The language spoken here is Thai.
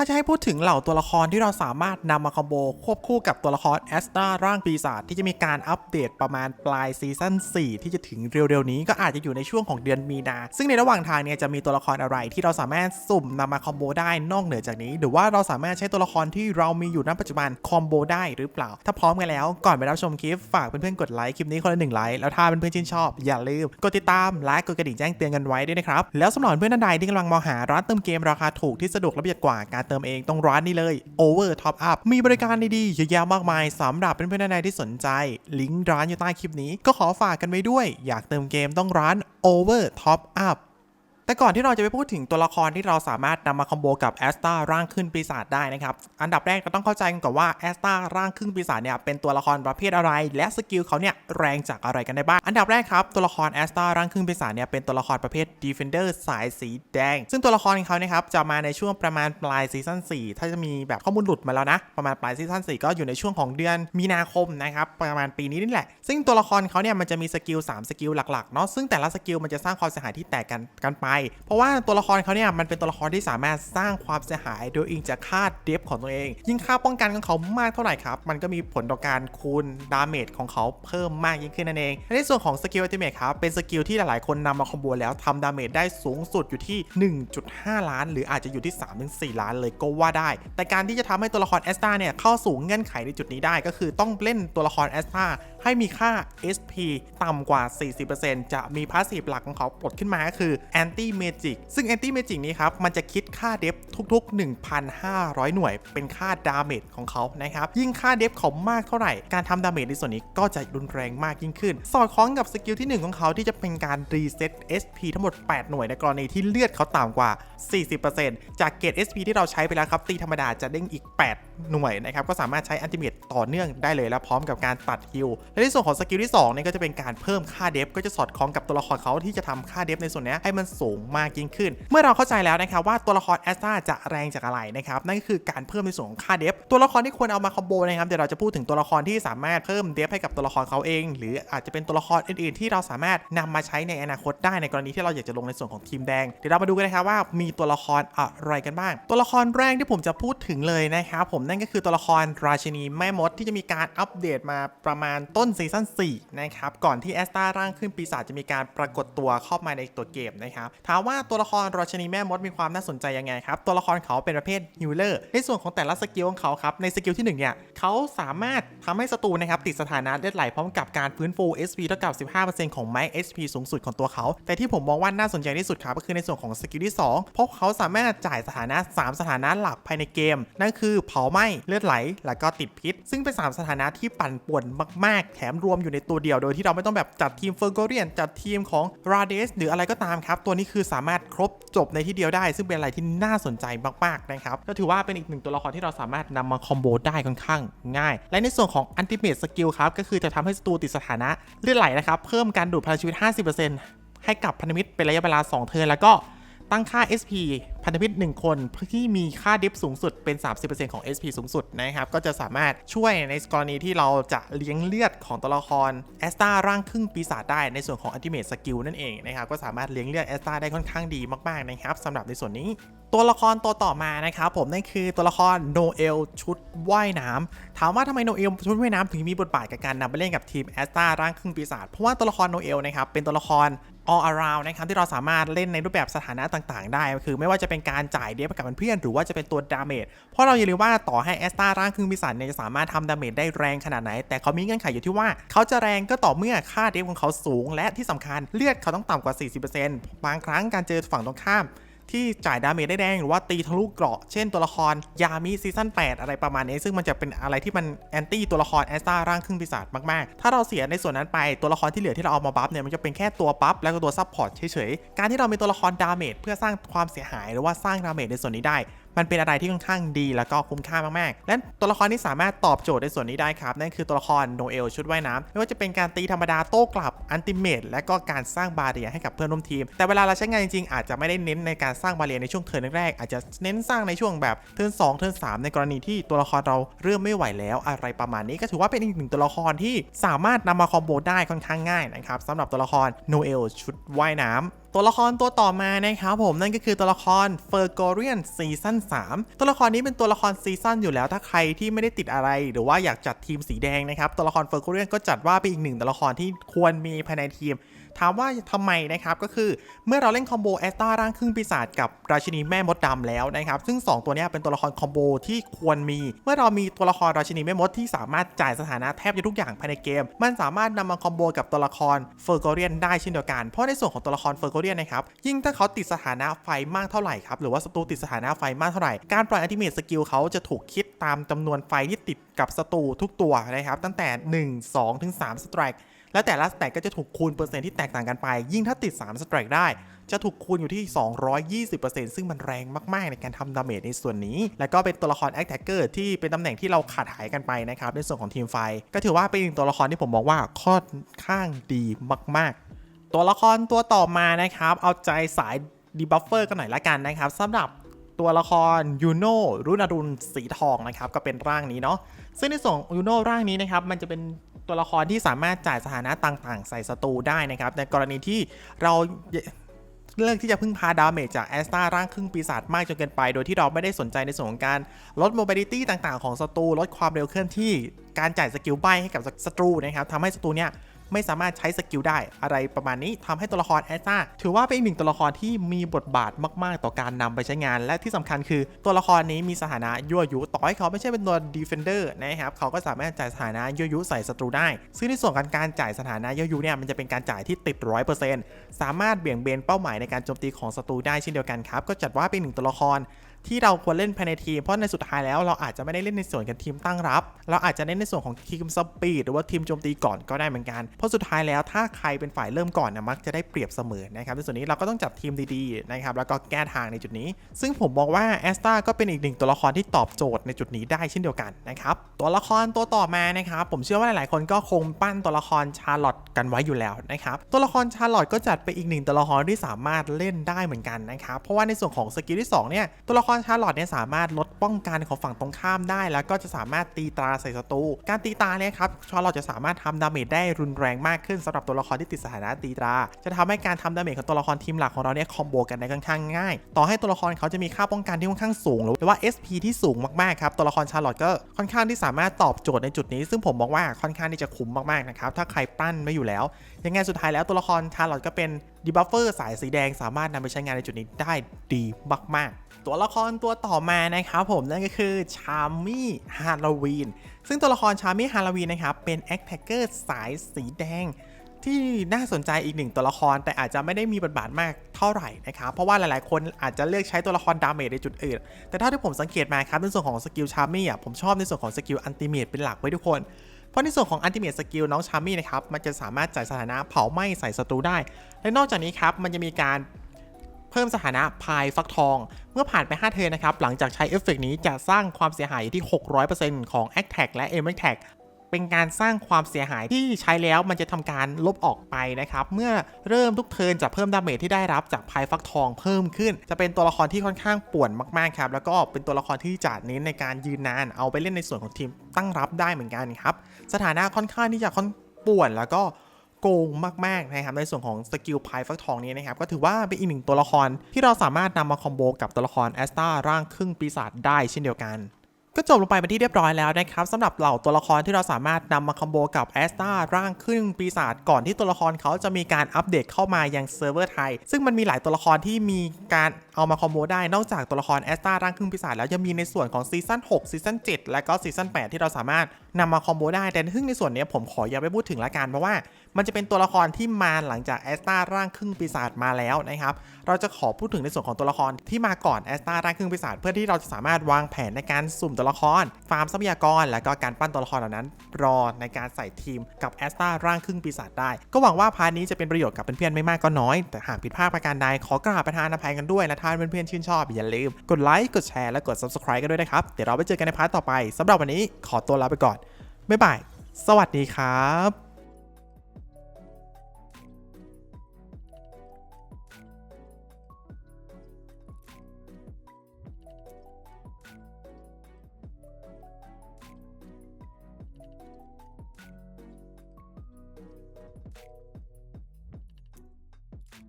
ถ้าจะให้พูดถึงเหล่าตัวละครที่เราสามารถนำมาคอมโบควบคู่กับตัวละครแอสตาร่างปีศาจที่จะมีการอัปเดตประมาณปลายซีซั่น4 ที่จะถึงเร็วๆนี้ก็อาจจะอยู่ในช่วงของเดือนมีนา ซึ่งในระหว่างทางเนี่ยจะมีตัวละครอะไรที่เราสามารถสุ่มนำมาคอมโบได้นอกเหนือจากนี้ หรือว่าเราสามารถใช้ตัวละครที่เรามีอยู่ณปัจจุบันคอมโบได้หรือเปล่า ถ้าพร้อมกันแล้วก่อนไปรับชมคลิปฝากเพื่อนๆกดไลค์คลิปนี้คนละหนึ่งไลค์แล้วถ้าเพื่อนๆชื่นชอบ อย่าลืมกดติดตามและกดกระดิ่งแจ้งเตือนกันไว้ด้วยนะครับแล้วสำหรับเพื่อนท่านใดที่กำลังมองหาร้านเติมเกมราคาถูกที่สะดวกและประหยัดกว่าการเติมเองต้องร้านนี้เลย Over Top Up มีบริการดีๆเยอะแยะมากมายสำหรับเพื่อนๆในที่สนใจ ลิงก์ร้านอยู่ใต้คลิปนี้ ก็ขอฝากกันไว้ด้วย อยากเติมเกมต้องร้าน Over Top Up แต่ก่อนที่เราจะไปพูดถึงตัวละครที่เราสามารถนำมาคอมโบกับแอสตาร่างขึ้นปีศาจได้นะครับ อันดับแรกเราต้องเข้าใจกันก่อนว่าแอสตาร่างขึ้นปีศาจเนี่ยเป็นตัวละครประเภทอะไร และสกิลเขาเนี่ยแรงจากอะไรกันได้บ้าง อันดับแรกครับตัวละครแอสตาร่างขึ้นปีศาจเนี่ยเป็นตัวละครประเภท Defender สายสีแดง ซึ่งตัวละครของเขานะครับจะมาในช่วงประมาณปลายซีซั่น4ถ้าจะมีแบบข้อมูลหลุดมาแล้วนะ ประมาณปลายซีซั่น4ก็อยู่ในช่วงของเดือนมีนาคมนะครับประมาณปีนี้นี่แหละ ซึ่งตัวละครเขาเนี่ยมันจะมีสกิล3สกิลหลักๆเนาะซึ่งแต่ละสกิลมันจะสร้างความเสียหายที่แตกกันกันไปเพราะว่าตัวละครเขาเนี่ยมันเป็นตัวละครที่สามารถสร้างความเสียหาย โดยอิงจากค่าเดฟของตัวเอง ยิ่งค่าป้องกันของเขามากเท่าไหร่ครับ มันก็มีผลต่อการคูณดาเมจของเขาเพิ่มมากยิ่งขึ้นนั่นเอง ในส่วนของสกิลอัลติเมทครับ เป็นสกิลที่หลายๆ คนนำมาคอมโบแล้วทำดาเมจได้สูงสุดอยู่ที่ 1.5 ล้าน หรืออาจจะอยู่ที่ 3-4 ล้านเลยก็ว่าได้ แต่การที่จะทำให้ตัวละครแอสตาเนี่ยเข้าสู่เงื่อนไขในจุดนี้ได้ก็คือต้องเล่นตัวละครแอสตาให้มีค่า SP ต่ำกว่า 40%จะมีพาสซีฟหลักของเขาปลดขึ้นมาก็คือ Anti Magic ซึ่ง Anti Magic นี้ครับ มันจะคิดค่าเดฟทุกๆ 1,500 หน่วย เป็นค่าดาเมจของเขานะครับ ยิ่งค่าเดฟเขามากเท่าไหร่ การทำดาเมจในส่วนนี้ก็จะรุนแรงมากยิ่งขึ้น สอดคล้องกับสกิลที่ 1 ของเขาที่จะเป็นการรีเซ็ต SP ทั้งหมด 8 หน่วยในกรณีที่เลือดเขาต่ำกว่า 40%จากเกรด SP ที่เราใช้ไปแล้วครับตีธรรมดาจะเด้งอีก 8 หน่วยนะครับก็สามารถใช้อันติเมตต่อเนื่องได้เลยและพร้อมกับการตัดฮิลในส่วนของสกิลที่2เนี่ยก็จะเป็นการเพิ่มค่าเดฟก็จะสอดคล้องกับตัวละครเขาที่จะทำค่าเดฟในส่วนนี้ให้มันสูงมากยิ่งขึ้น เมื่อเราเข้าใจแล้วนะครับว่าตัวละครแอสตาจะแรงจากอะไรนะครับนั่นก็คือการเพิ่มในส่วนของค่าเดฟตัวละครที่ควรเอามาคอมโบนะครับเดี๋ยวเราจะพูดถึงตัวละครที่สามารถเพิ่มเดฟให้กับตัวละครเขาเอง หรืออาจจะเป็นตัวละครอื่นๆ ที่เราสามารถนำมาใช้ในอนาคตได้ในกรณีที่เราอยากจะลงในส่วนของทีมแดงเดี๋ยวเรามาดูกันนะครับว่ามีตัวละครอะไรกันบ้าง ตัวละครแรกที่ผมจะพูดถึงเลยนะครับผมนั่นก็คือตัวละครราชินีแม่มดที่จะมีการอัปเดตมาประมาณต้นซีซั่น4นะครับก่อนที่แอสตาร่างขึ้นปีศาจจะมีการปรากฏตัวเข้ามาในตัวเกมนะครับถามว่าตัวละครราชนีแม่มดมีความน่าสนใจยังไงครับตัวละครเขาเป็นประเภทฮิลเลอร์ในส่วนของแต่ละสกิลของเขาครับในสกิลที่1เนี่ยเขาสามารถทำให้ศัตรูนะครับติดสถานะเลือดไหลพร้อมกับการฟื้นฟู SP เท่ากับ 15%ของไม้ SP สูงสุดของตัวเขา แต่ที่ผมมองว่าน่าสนใจที่สุดครับก็คือในส่วนของสกิลที่ 2 เพราะเขาสามารถจ่ายสถานะ 3 สถานะหลักภายในเกม นั่นคือเผาไหม้เลือดไหล แล้วก็ติดพิษ ซึ่งเป็น 3 สถานะที่ปั่นป่วนมาก ๆแถมรวมอยู่ในตัวเดียว โดยที่เราไม่ต้องแบบจัดทีมเฟอร์โกเรียนจัดทีมของราเดสหรืออะไรก็ตามครับ ตัวนี้คือสามารถครบจบในที่เดียวได้ ซึ่งเป็นอะไรที่น่าสนใจมากๆนะครับก็ถือว่าเป็นอีกหนึ่งตัวละครที่เราสามารถนำมาคอมโบได้ค่อนข้างง่าย และในส่วนของอันติเมตสกิลครับก็คือจะทำให้ศัตรูติดสถานะเลือดไหลนะครับเพิ่มการดูดพลังชีวิต 50%ให้กับพันธมิตรเป็นระยะเวลา 2 เทิร์นแล้วก็ตั้งค่า SP พันธมิตร 1 คนที่มีค่าดิฟสูงสุดเป็น 30%ของ SP สูงสุดนะครับ ก็จะสามารถช่วยในกรณีที่เราจะเลี้ยงเลือดของตัวละครแอสตาร่างครึ่งปีศาจได้ในส่วนของอั l ติเม e สกิลนั่นเองนะครับ ก็สามารถเลี้ยงเลือดแอสตาได้ค่อนข้างดีมากๆนะครับสำหรับในส่วนนี้ตัวละครตัวต่อมานะครับผมนั่นคือตัวละครโนเอลชุดว่ายน้ำถามว่าทำไมโนเอลชุดว่ายน้ำถึงมีบทบาทกับการนำไปเล่นกับทีมแอสตาร่างครึ่งปีศาจเพราะว่าตัวละครโนเอลนะครับเป็นตัวละคร all around นะครับที่เราสามารถเล่นในรูปแบบสถานะต่างๆ ได้ คือไม่ว่าจะเป็นการจ่ายเดฟกับเพื่อนหรือว่าจะเป็นตัวดาเมจเพราะเราอย่าลืมว่าต่อให้แอสตาร่างครึ่งปีศาจเนี่ยจะสามารถทำดาเมจได้แรงขนาดไหน แต่เขามีเงื่อนไขอยู่ที่ว่าเขาจะแรงก็ต่อเมื่อค่าเดฟของเขาสูง และที่สำคัญเลือดเขาต้องต่ำกว่า 40%บางครั้งการเจอฝั่งตรงข้าม ที่จ่ายดาเมจได้แดงหรือว่าตีทะลุเกราะ เช่นตัวละครยามิซีซั่น8 อะไรประมาณนี้ ซึ่งมันจะเป็นอะไรที่มันแอนตี้ตัวละครแอสตาร่างครึ่งปีศาจมาก ๆ ถ้าเราเสียในส่วนนั้นไปตัวละครที่เหลือที่เราเอามาบัฟเนี่ยมันจะเป็นแค่ตัวบัฟแล้วก็ตัวซับพอร์ตเฉยๆ การที่เรามีตัวละครดาเมจเพื่อสร้างความเสียหายหรือว่าสร้างดาเมจในส่วนนี้ได้ มันเป็นอะไรที่ค่อนข้างดีแล้วก็คุ้มค่ามากๆ และตัวละครที่สามารถตอบโจทย์ในส่วนนี้ได้ครับ นั่นคือตัวละครโนเอลชุดว่ายน้ำไม่ว่าจะเป็นการตีธรรมดาโต้กลับอันติเมตและก็การสร้างบาเรียให้กับเพื่อนร่วมทีม แต่เวลาเราใช้งานจริงๆอาจจะไม่ได้เน้นในการสร้างบาเรียในช่วงเทิร์นแรกๆอาจจะเน้นสร้างในช่วงแบบเทิร์น2เทิร์น3ในกรณีที่ตัวละครเราเริ่มไม่ไหวแล้วอะไรประมาณนี้ก็ถือว่าเป็นอีกหนึ่งตัวละครที่สามารถนำมาคอมโบได้ค่อนข้างง่ายนะครับสำหรับตัวละครโนเอลชุดว่ายน้ำตัวละครตัวต่อมานะครับผมนั่นก็คือตัวละครเฟอร์กอริ a นซีซั่น3ตัวละครนี้เป็นตัวละครซีซั่นอยู่แล้วถ้าใครที่ไม่ได้ติดอะไร หรือว่าอยากจัดทีมสีแดงนะครับตัวละครเฟอร์กอริ a นก็จัดว่าเป็นอีกหนึ่งตัวละครที่ควรมีภายในทีม ถามว่าทำไมนะครับก็คือเมื่อเราเล่นคอมโบแอสตาร่างครึ่งปีศาจกับราชินีแม่มดดำแล้วนะครับซึ่ง 2 ตัวนี้เป็นตัวละครคอมโบที่ควรมี เมื่อเรามีตัวละครราชินีแม่มดที่สามารถจ่ายสถานะแทบจะทุกอย่างภายในเกม มันสามารถนำมาคอมโบกับตัวละครเฟอร์กอริ a นได้เช่นเดียวกัน เพราะในส่วนของตัวละครเฟอร์กอริ a นนะครับยิ่งถ้าเขาติดสถานะไฟมากเท่าไหร่ครับหรือว่าศัตรูติดสถานะไฟมากเท่าไหร่การปล่อยอัลติเมทสกิลเขาจะถูกคิดตามจำนวนไฟที่ติดกับศัตรูทุกตัวนะครับตั้งแต่ 1 2 ถึง3สไตรค์ และแต่ละสแต็กก็จะถูกคูณเปอร์เซ็นต์ที่แตกต่างกันไป ยิ่งถ้าติด 3 สแต็กได้ จะถูกคูณอยู่ที่ 220%ซึ่งมันแรงมาก ๆ ในการทำดาเมจในส่วนนี้ แล้วก็เป็นตัวละครแอคแท็กเกอร์ที่เป็นตำแหน่งที่เราขาดหายกันไปนะครับ ในส่วนของทีมไฟ ก็ถือว่าเป็นตัวละครที่ผมมองว่าค่อนข้างดีมาก ๆ ตัวละครตัวต่อมานะครับ เอาใจสายดีบัฟเฟอร์กันหน่อยละกันนะครับสำหรับตัวละครยูโนรุ่นอรุณสีทองนะครับก็เป็นร่างนี้เนาะซึ่งในส่วนยูโนร่างนี้นะครับมันจะเป็น ตัวละครที่สามารถจ่ายสถานะต่างๆ ใส่ศัตรูได้นะครับ ในกรณีที่เราเลือกที่จะพึ่งพาดาเมจจากแอสตาร่างครึ่งปีศาจมากจนเกินไป โดยที่เราไม่ได้สนใจในส่วนของการลดโมบิลิตี้ต่างๆ ของศัตรูลดความเร็วเคลื่อนที่การจ่ายสกิลใบให้กับศัตรูนะครับทำให้ศัตรูเนี่ย ไม่สามารถใช้สกิลได้อะไรประมาณนี้ทำให้ตัวละครแอสตาถือว่าเป็นอีกหนึ่งตัวละครที่มีบทบาทมาก ๆ ต่อการนำไปใช้งาน และที่สำคัญคือตัวละครนี้มีสถานะยั่วยุต่อให้เขาไม่ใช่เป็นตัวดีเฟนเดอร์นะครับเขาก็สามารถจ่ายสถานะยั่วยุใส่ศัตรูได้ ซึ่งในส่วนของการจ่ายสถานะยั่วยุเนี่ยมันจะเป็นการจ่ายที่ติด100%สามารถเบี่ยงเบนเป้าหมายในการโจมตีของศัตรูได้เช่นเดียวกันครับก็จัดว่าเป็นหนึ่งตัวละคร ที่เราควรเล่นภายในทีม เพราะในสุดท้ายแล้วเราอาจจะไม่ได้เล่นในส่วนของทีมตั้งรับ เราอาจจะเล่นในส่วนของทีมสปีดหรือว่าทีมโจมตีก่อนก็ได้เหมือนกัน เพราะสุดท้ายแล้วถ้าใครเป็นฝ่ายเริ่มก่อนนะมักจะได้เปรียบเสมอนะครับในส่วนนี้เราก็ต้องจัดทีมดีๆนะครับแล้วก็แก้ทางในจุดนี้ ซึ่งผมมองว่าแอสตาก็เป็นอีกหนึ่งตัวละครที่ตอบโจทย์ในจุดนี้ได้เช่นเดียวกันนะครับตัวละครตัวต่อมานะครับผมเชื่อว่าหลายๆ คนก็คงปั้นตัวละครชาร์ลอตกันไว้อยู่แล้วนะครับตัวละครชาร์ลอตก็จัดไปอีกหนึ่งตัวละครที่สามารถเล่นได้เหมือนกันนะครับเพราะว่าในส่วนของสกิลที่สองเนี่ยตัวละครชาร์ลอตเนี่ยสามารถลดป้องกันของฝั่งตรงข้ามได้ แล้วก็จะสามารถตีตราใส่ศัตรูการตีตาเนี่ยครับชาร์ลอตจะสามารถทำดาเมจได้รุนแรงมากขึ้นสำหรับตัวละครที่ติดสถานะตีตรา จะทำให้การทำดาเมจของตัวละครทีมหลักของเราเนี่ยคอมโบกันได้ค่อนข้างง่าย ต่อให้ตัวละครเขาจะมีค่าป้องกันที่ค่อนข้างสูง หรือว่า SP ที่สูงมากๆครับตัวละครชาร์ลอตก็ค่อนข้างที่สามารถตอบโจทย์ในจุดนี้ ซึ่งผมมองว่าค่อนข้างที่จะคุ้มมากๆนะครับถ้าใครปั้นไม่อยู่แล้วยังไงสุดท้ายแล้วตัวละครชาร์ลอตก็เป็นดีบัฟเฟอร์สายสีแดงสามารถนำไปใช้งานในจุดนี้ได้ดีมากๆ ตัวละครตัวต่อมานะครับผมนั่นก็คือชาร์มี่ฮาโลวีนซึ่งตัวละครชาร์มี่ฮาโลวีนนะครับเป็นแอคแท็กเกอร์สายสีแดงที่น่าสนใจอีกหนึ่งตัวละครแต่อาจจะไม่ได้มีบทบาทมากเท่าไหร่นะครับเพราะว่าหลายๆ คนอาจจะเลือกใช้ตัวละครดาเมจในจุดอื่น แต่ถ้าที่ผมสังเกตมาครับในส่วนของสกิลชาร์มี่อะผมชอบในส่วนของสกิลอันติเมตเป็นหลักไว้ทุกคน เพราะในส่วนของอันติเมตสกิลน้องชามี่นะครับ มันจะสามารถจ่ายสถานะเผาไหม้ใส่ศัตรูได้ และนอกจากนี้ครับ มันจะมีการเพิ่มสถานะพายฟักทอง เมื่อผ่านไป 5 เทิร์นนะครับ หลังจากใช้เอฟเฟกนี้จะสร้างความเสียหายอยู่ที่ 600%ของ a c t a c และ m a c t a c เป็นการสร้างความเสียหายที่ใช้แล้วมันจะทำการลบออกไปนะครับ เมื่อเริ่มทุกเทินจะเพิ่มดาเมจที่ได้รับจากพายฟักทองเพิ่มขึ้น จะเป็นตัวละครที่ค่อนข้างป่วนมากๆครับแล้วก็เป็นตัวละครที่จะเน้นในการยืนนาน เอาไปเล่นในส่วนของทีมตั้งรับได้เหมือนกันครับสถานะค่อนข้างที่จะค่อนป่วนแล้วก็โกงมากๆนะครับในส่วนของสกิลพายฟักทองนี้นะครับก็ถือว่าเป็นอีกหนึ่งตัวละครที่เราสามารถนำมาคอมโบกับตัวละครแอสตาร่างครึ่งปีศาจได้เช่นเดียวกัน ก็จบลงไปเป็นที่เรียบร้อยแล้วนะครับสำหรับเหล่าตัวละครที่เราสามารถนำมาคอมโบกับแอสตาร่างครึ่งปีศาจก่อนที่ตัวละครเขาจะมีการอัปเดตเข้ามายังเซิร์ฟเวอร์ไทย ซึ่งมันมีหลายตัวละครที่มีการ เอามาคอมโบได้นอกจากตัวละครแอสตาร่างครึ่งปีศาจแล้วยังมีในส่วนของซีซั่น6ซีซั่น7และก็ซีซั่น8ที่เราสามารถนำมาคอมโบได้แต่ซึ่งในส่วนนี้ผมขออย่าไปพูดถึงละกันเพราะว่า มันจะเป็นตัวละครที่มาหลังจากแอสตาร่างครึ่งปีศาจมาแล้วนะครับเราจะขอพูดถึงในส่วนของตัวละครที่มาก่อนแอสตาร่างครึ่งปีศาจเพื่อที่เราจะสามารถวางแผนในการสุ่มตัวละคร ฟาร์มทรัพยากร และก็การปั้นตัวละครเหล่านั้น รอในการใส่ทีมกับแอสตาร่างครึ่งปีศาจได้ ก็หวังว่าพาร์ทนี้จะเป็นประโยชน์กับเพื่อนๆไม่มากก็น้อย แต่หากผิดพลาดประการใดขอกราบประทานอภัยกันด้วยและถ้าเพื่อนๆชื่นชอบ อย่าลืมกดไลค์ กดแชร์ และกด subscribe กันด้วยนะครับ เดี๋ยวเราไปเจอกันในพาร์ทต่อไปสำหรับวันนี้ขอตัวลาไปก่อนบ๊ายบายสวัสดีครับ